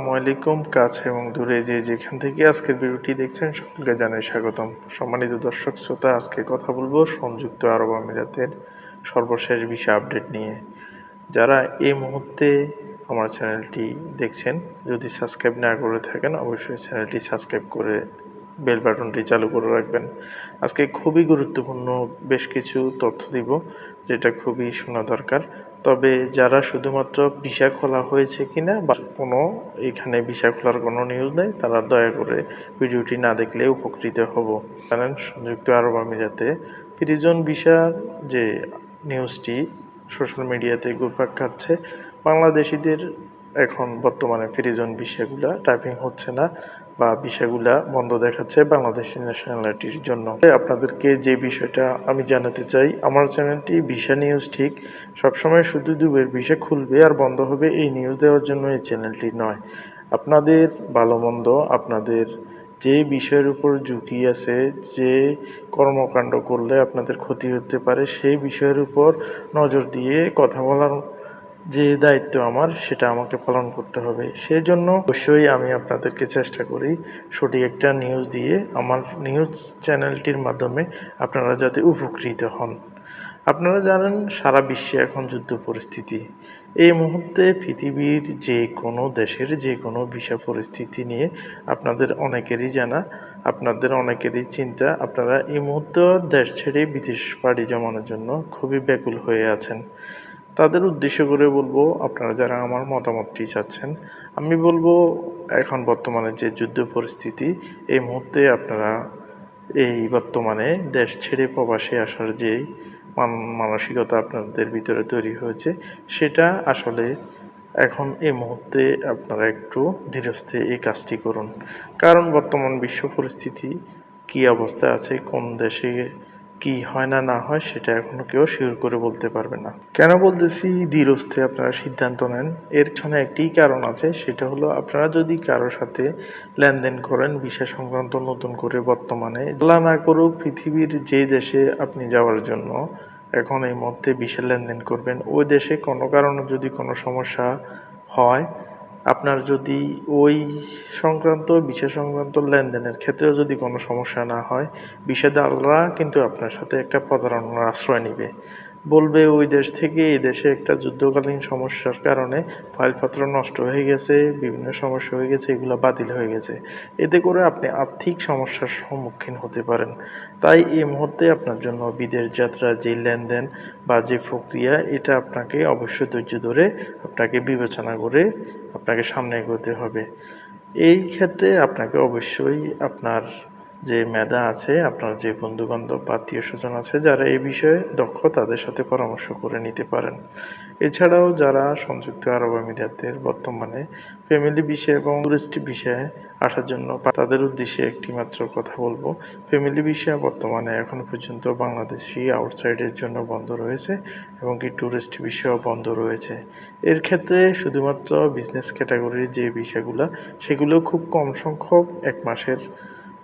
আসসালামু আলাইকুম, কাছে এবং দূরে যে যেখান থেকে আজকের ভিডিওটি দেখছেন সকলকে জানাই স্বাগতম। সম্মানিত দর্শক, শ্রোতা, আজকে কথা বলব সংযুক্ত আরব আমিরাতের সর্বশেষ বিষয় আপডেট নিয়ে। যারা এই মুহূর্তে আমার চ্যানেলটি দেখছেন, যদি সাবস্ক্রাইব না করে থাকেন, অবশ্যই চ্যানেলটি সাবস্ক্রাইব করে বেল বাটনটি চালু করে রাখবেন। আজকে খুবই গুরুত্বপূর্ণ বেশ কিছু তথ্য দিব, যেটা খুবই শোনা দরকার। তবে যারা শুধুমাত্র ভিসা খোলা হয়েছে কিনা বা কোনো এখানে ভিসা খোলার কোনো নিউজ নেই, তারা দয়া করে ভিডিওটি না দেখলে উপকৃত হব। কারণ সংযুক্ত আরব আমিরাতে প্রিজন ভিসার যে নিউজটি সোশ্যাল মিডিয়াতে ঘুরপাক খাচ্ছে, বাংলাদেশিদের এখন বর্তমানে প্রিজন বিষয়গুলা টাইপিং হচ্ছে না বা বিষয়গুলা বন্ধ দেখাচ্ছে বাংলাদেশি ন্যাশনালিটির জন্য। আপনাদেরকে যে বিষয়টা আমি জানাতে চাই, আমার চ্যানেলটি ভিসা নিউজ ঠিক। সবসময় শুধু দুবের ভিসা খুলবে আর বন্ধ হবে এই নিউজ দেওয়ার জন্য এই চ্যানেলটি নয়। আপনাদের ভালো মন্দ আপনাদের যে বিষয়ের উপর ঝুঁকি আছে, যে কর্মকাণ্ড করলে আপনাদের ক্ষতি হতে পারে, সেই বিষয়ের উপর নজর দিয়ে কথা বলার যে দায়িত্ব আমার, সেটা আমাকে পালন করতে হবে। সেই জন্য অবশ্যই আমি আপনাদেরকে চেষ্টা করি সঠিক একটা নিউজ দিয়ে আমার নিউজ চ্যানেলটির মাধ্যমে আপনারা যাতে উপকৃত হন। আপনারা জানেন, সারা বিশ্বে এখন যুদ্ধ পরিস্থিতি। এই মুহূর্তে পৃথিবীর যে কোনো দেশের যে কোনো বিষয় পরিস্থিতি নিয়ে আপনাদের অনেকেরই জানা, আপনাদের অনেকেরই চিন্তা। আপনারা এই মুহূর্তে দেশ ছেড়ে বিদেশ পাড়ি জমানোর জন্য খুবই ব্যাকুল হয়ে আছেন। তাদের উদ্দেশ্য করে বলব, আপনারা যারা আমার মতামতটি চাচ্ছেন, আমি বলব এখন বর্তমানে যে যুদ্ধ পরিস্থিতি, এই মুহূর্তে আপনারা এই বর্তমানে দেশ ছেড়ে প্রবাসে আসার যে মানসিকতা আপনাদের ভিতরে তৈরি হয়েছে, সেটা আসলে এখন এই মুহূর্তে আপনারা একটু ধীরস্থে এই কাজটি করুন। কারণ বর্তমান বিশ্ব পরিস্থিতি, কী অবস্থায় আছে, কোন দেশে কি হয় না না হয় সেটা এখনও কেউ শিওর করে বলতে পারবে না। কেন বলতেছি ধীরস্থে আপনারা সিদ্ধান্ত নেন? এর পিছনে একটি কারণ আছে, সেটা হলো আপনারা যদি কারোর সাথে লেনদেন করেন বিষয় সংক্রান্ত নতুন করে বর্তমানে আল্লাহ না করুক, পৃথিবীর যে দেশে আপনি যাওয়ার জন্য এখন এই মুহূর্তে বিশাল লেনদেন করবেন, ওই দেশে কোনো কারণে যদি কোনো সমস্যা হয় আপনার যদি ওই সংক্রান্ত, বিষয় সংক্রান্ত লেনদেনের ক্ষেত্রেও যদি কোনো সমস্যা না হয় বিষয়দাররা কিন্তু আপনার সাথে একটা প্রতারণার আশ্রয় নেবে। বলবে, ওই দেশ থেকে এই দেশে একটা যুদ্ধকালীন সমস্যার কারণে ফাইলপত্র নষ্ট হয়ে গেছে, বিভিন্ন সমস্যা হয়ে গেছে, এগুলো বাতিল হয়ে গেছে। এতে করে আপনি আর্থিক সমস্যার সম্মুখীন হতে পারেন। তাই এই মুহূর্তে আপনার জন্য বিদেশ যাত্রা যে লেনদেন বা যে প্রক্রিয়া, এটা আপনাকে অবশ্যই ধৈর্য ধরে আপনাকে বিবেচনা করে আপনাকে সামনে এগোতে হবে। এই ক্ষেত্রে আপনাকে অবশ্যই আপনার যে মেধা আছে, আপনার যে বন্ধুবান্ধব বা আত্মীয় স্বজন আছে, যারা এই বিষয়ে দক্ষ, তাদের সাথে পরামর্শ করে নিতে পারেন। এছাড়াও যারা সংযুক্ত আরব আমিরাতের বর্তমানে ফ্যামিলি বিষয় এবং টুরিস্ট বিষয়ে আসার জন্য তাদের উদ্দেশ্যে একটি মাত্র কথা বলব। ফ্যামিলি বিষয় বর্তমানে এখনও পর্যন্ত বাংলাদেশি আউটসাইডের জন্য বন্ধ রয়েছে এবং কি ট্যুরিস্ট বিষয়ও বন্ধ রয়েছে। এর ক্ষেত্রে শুধুমাত্র বিজনেস ক্যাটাগরির যে বিষয়গুলো, সেগুলো খুব কম সংখ্যক এক মাসের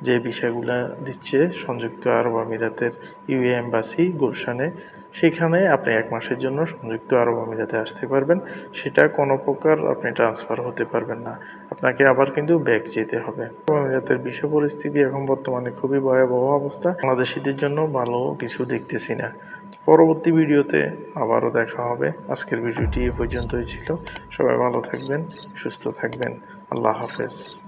যে বিষয়গুলো দিচ্ছে সংযুক্ত আরব আমিরাতের ইউএ এম্বাসি গুলশানে, সেখানে আপনি এক মাসের জন্য সংযুক্ত আরব আমিরাতে আসতে পারবেন। সেটা কোনো প্রকার আপনি ট্রান্সফার হতে পারবেন না। আপনাকে আবার কিন্তু ব্যাক যেতে হবে। আরব আমিরাতের বিষয় পরিস্থিতি এখন বর্তমানে খুবই ভয়াবহ অবস্থা। বাংলাদেশিদের জন্য ভালো কিছু দেখতেছি না। পরবর্তী ভিডিওতে আবারও দেখা হবে। আজকের ভিডিওটি এ পর্যন্তই ছিল। সবাই ভালো থাকবেন, সুস্থ থাকবেন। আল্লাহ হাফেজ।